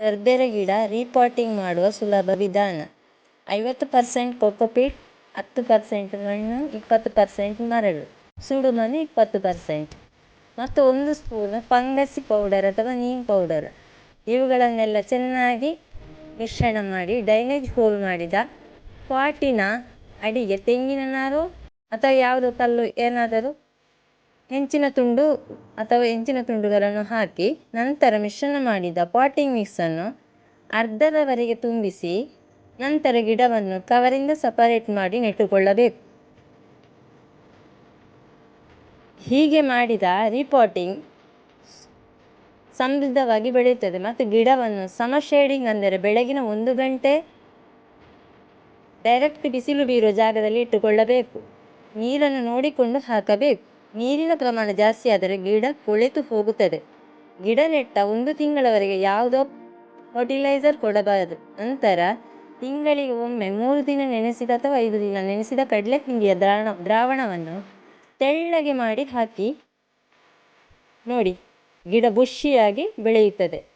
ಟರ್ಬೇರ ಗಿಡ ರೀಪಾಟಿಂಗ್ ಮಾಡುವ ಸುಲಭ ವಿಧಾನ. ಐವತ್ತು ಪರ್ಸೆಂಟ್ ಕೋಕೋಪೀಟ್ ಹತ್ತು ಪರ್ಸೆಂಟ್ ಮಣ್ಣು, ಇಪ್ಪತ್ತು ಪರ್ಸೆಂಟ್ ಮರಳು. ಸುಡುಮಣ್ಣು ಇಪ್ಪತ್ತು ಪರ್ಸೆಂಟ್ ಮತ್ತು ಒಂದು ಸ್ಪೂನ್ ಫಂಗಸಿ ಪೌಡರ್ ಅಥವಾ ನೀಮ್ ಪೌಡರ್ ಇವುಗಳನ್ನೆಲ್ಲ ಚೆನ್ನಾಗಿ ಮಿಶ್ರಣ ಮಾಡಿ ಡೈನೇಜ್ ಹೋಲ್ ಮಾಡಿದ ಪಾಟಿನ ಅಡಿಗೆ ತೆಂಗಿನ ನಾರು ಅಥವಾ ಯಾವುದೋ ಕಲ್ಲು ಏನಾದರೂ ಹೆಂಚಿನ ತುಂಡು ಅಥವಾ ಹೆಂಚಿನ ತುಂಡುಗಳನ್ನು ಹಾಕಿ ನಂತರ ಮಿಶ್ರಣ ಮಾಡಿದ ಪಾಟಿಂಗ್ ಮಿಕ್ಸನ್ನು ಅರ್ಧದವರೆಗೆ ತುಂಬಿಸಿ ನಂತರ ಗಿಡವನ್ನು ಕವರಿಂದ ಸಪರೇಟ್ ಮಾಡಿ ನೆಟ್ಟುಕೊಳ್ಳಬೇಕು. ಹೀಗೆ ಮಾಡಿದ ರಿಪಾಟಿಂಗ್ ಸಮೃದ್ಧವಾಗಿ ಬೆಳೆಯುತ್ತದೆ ಮತ್ತು ಗಿಡವನ್ನು ಸಮ ಶೇಡಿಂಗ್ ಅಂದರೆ ಬೆಳಗಿನ ಒಂದು ಗಂಟೆ ಡೈರೆಕ್ಟ್ ಬಿಸಿಲು ಬೀರುವ ಜಾಗದಲ್ಲಿ ಇಟ್ಟುಕೊಳ್ಳಬೇಕು. ನೀರನ್ನು ನೋಡಿಕೊಂಡು ಹಾಕಬೇಕು. ನೀರಿನ ಪ್ರಮಾಣ ಜಾಸ್ತಿ ಆದರೆ ಗಿಡ ಕೊಳೆತು ಹೋಗುತ್ತದೆ. ಗಿಡ ನೆಟ್ಟ ಒಂದು ತಿಂಗಳವರೆಗೆ ಯಾವುದೋ ಫರ್ಟಿಲೈಸರ್ ಕೊಡಬಾರದು. ನಂತರ ತಿಂಗಳಿಗೆ ಒಮ್ಮೆ ಮೂರು ದಿನ ನೆನೆಸಿದ ಅಥವಾ ಐದು ದಿನ ನೆನೆಸಿದ ಕಡಲೆ ಹಿಂಡಿಯ ದ್ರಾವಣ ದ್ರಾವಣವನ್ನು ತೆಳ್ಳಗೆ ಮಾಡಿ ಹಾಕಿ ನೋಡಿ. ಗಿಡ ಬುಷಿಯಾಗಿ ಬೆಳೆಯುತ್ತದೆ.